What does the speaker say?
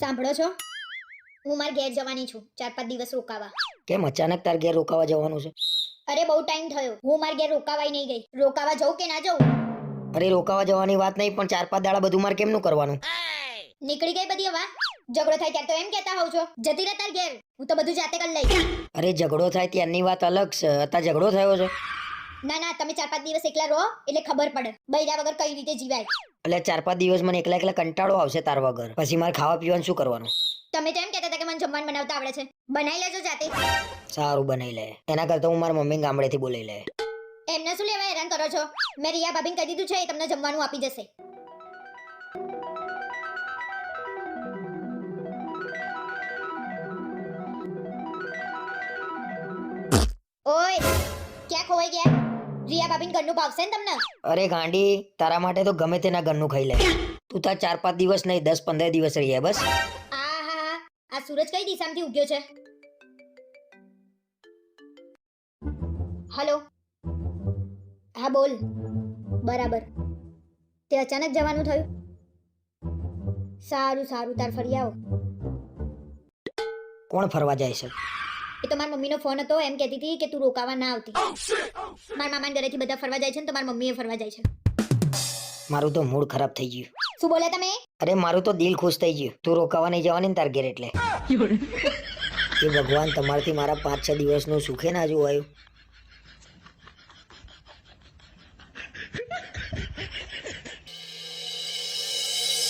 સાંભળો છો? હું મારા ઘેર જવાની છું ચાર પાંચ દિવસ રોકાવા. કેમ? અચાનક તાર ઘેર રોકાવા જવાનું છે? અરે બહુ ટાઈમ થયો. હું માર ઘેર રોકાવાય નહીં ગઈ. રોકાવા જઉં કે ના જઉં? અરે રોકાવા જવાની વાત નહીં પણ ચાર પાંચ દાડા બધું મારે કેમનું કરવાનું? નીકળી ગઈ બધી હવા? ઝઘડો થાય ત્યારે તો એમ કહેતા હોવ છો. જતી રહે તાર ઘેર. હું તો બધું જાતે કરી લઈશ. અરે ઝઘડો થાય ત્યારની વાત અલગ છે. અત્યારે ઝઘડો થયો છે. ના ના તમે ચાર પાંચ દિવસ એકલા રહો એટલે ખબર પડે. બૈરા વગર કઈ રીતે જીવાય? એટલે ચાર પાંચ દિવસ મને એકલા એકલા કંટાળો આવશે તાર વગર. પછી મારે ખાવા પીવાનું શું કરવાનું? તમે તો એમ કહેતા હતા કે મને જમવાનું બનાવતા આવડે છે. બનાવી લેજો જાતે. સારું બનાવી લે. એના કરતા હું મારા મમ્મી ગામડેથી બોલાવી લે. એમને શું લેવા હેરાન કરો છો? મેં રિયા ભાભીને કહી દીધું છે એ તમને જમવાનું આપી જશે. ઓય ક્યાં ખોવાઈ ગયા? રિયા ભાભીને ઘરનું ભાવશે ને તમને? અરે ગાંડી તારા માટે તો ગમે તેના ઘરનું ખાઈ લે. તું તાર ચાર પાંચ દિવસ નહીં દસ પંદર દિવસ રહ્યા બસ. આ હા હા. આ સૂરજ કઈ દિશામાંથી ઉગ્યો છે? હલો? હા બોલ. બરાબર. તે અચાનક જવાનું થયું? સારું સારું. તાર ફરી આવો. કોણ ફરવા જાય છે? એ તો મારી મમ્મીનો ફોન હતો એમ કહેતી હતી કે તું રોકાવા ના આવતી. મારા મામાના ઘરેથી બધા ફરવા જાય છે ને તો મારી મમ્મીએ ફરવા જાય છે. મારું તો મૂડ ખરાબ થઈ ગયું. શું બોલે તમે? અરે મારું તો દિલ ખુશ થઈ ગયું. તું રોકાવા નહીં જવાની ને તાર ઘેર એટલે. એ ભગવાન તમારથી મારા પાંચ છ દિવસનું સુખે ના જોવાયું.